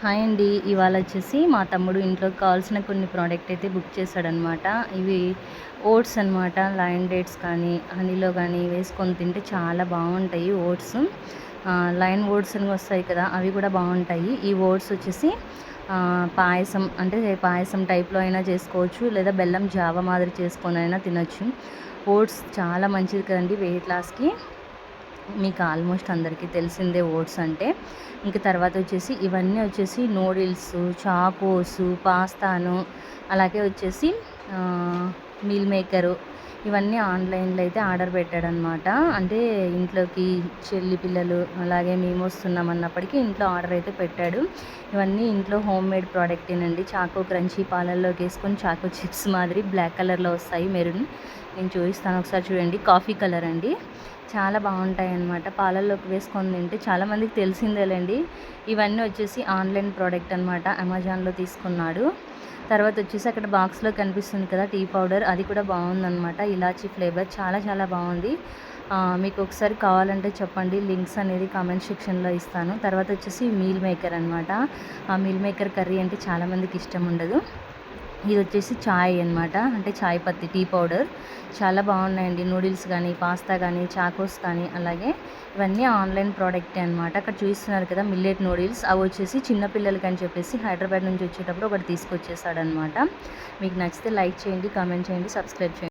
Hi అండి. ఇవాళ వచ్చేసి మా తమ్ముడు ఇంట్లోకి కావాల్సిన కొన్ని ప్రోడక్ట్ అయితే బుక్ చేశాడనమాట ఇవి ఓట్స్ అనమాట లైన్ డేట్స్ కానీ హనీలో కానీ వేసుకొని తింటే చాలా బాగుంటాయి ఓట్స్ లైన్ ఓట్స్ అని వస్తాయి కదా అవి కూడా బాగుంటాయి. ఈ ఓట్స్ వచ్చేసి పాయసం అంటే పాయసం టైప్లో అయినా చేసుకోవచ్చు లేదా బెల్లం జావ మాదిరి చేసుకొని అయినా తినొచ్చు. ఓట్స్ చాలా మంచిది కదండి వెయిట్ లాస్కి మీకు ఆల్మోస్ట్ అందరికీ తెలిసిందే ఓట్స్ అంటే. ఇంక తర్వాత వచ్చేసి ఇవన్నీ వచ్చేసి నూడిల్స్ చాకోస్ పాస్తాను అలాగే వచ్చేసి మీల్ మేకరు ఇవన్నీ ఆన్లైన్లో అయితే ఆర్డర్ పెట్టాడనమాట అంటే ఇంట్లోకి చెల్లి పిల్లలు అలాగే మేము వస్తున్నాం అన్నప్పటికీ ఇంట్లో ఆర్డర్ అయితే పెట్టాడు. ఇవన్నీ ఇంట్లో హోమ్ మేడ్ ప్రోడక్టేనండి చాకో క్రంచీ పాలల్లోకి వేసుకొని చాకో చిప్స్ మాదిరి బ్లాక్ కలర్లో వస్తాయి మెరూన్. నేను చూపిస్తాను ఒకసారి చూడండి. కాఫీ కలర్ అండి. చాలా బాగుంటాయి అన్నమాట పాలల్లోకి వేసుకొని తింటే చాలామందికి తెలిసిందేలేండి. ఇవన్నీ వచ్చేసి ఆన్లైన్ ప్రోడక్ట్ అనమాట అమెజాన్లో తీసుకున్నాడు. తర్వాత వచ్చేసి అక్కడ బాక్స్లో కనిపిస్తుంది కదా టీ పౌడర్. అది కూడా బాగుందన్నమాట. ఇలాచీ ఫ్లేవర్ చాలా చాలా బాగుంది. మీకు ఒకసారి కావాలంటే చెప్పండి. లింక్స్ అనేది కామెంట్ సెక్షన్లో ఇస్తాను. తర్వాత వచ్చేసి మీల్ మేకర్ అనమాట ఆ మీల్ మేకర్ కర్రీ అంటే చాలామందికి ఇష్టం ఉండదు. ఇది వచ్చేసి చాయ్ అన్నమాట. అంటే చాయ్ పత్తి టీ పౌడర్. చాలా బాగున్నాయండి. నూడిల్స్ కానీ పాస్తా కానీ చాకోస్ కానీ అలాగే ఇవన్నీ ఆన్లైన్ ప్రోడక్టే అనమాట అక్కడ చూస్తున్నారు కదా మిల్లెట్ నూడిల్స్. అవి వచ్చేసి చిన్నపిల్లలకి అని చెప్పేసి హైదరాబాద్ నుంచి వచ్చేటప్పుడు ఒకటి తీసుకొచ్చేసాడనమాట మీకు నచ్చితే లైక్ చేయండి కామెంట్ చేయండి సబ్స్క్రైబ్ చేయండి.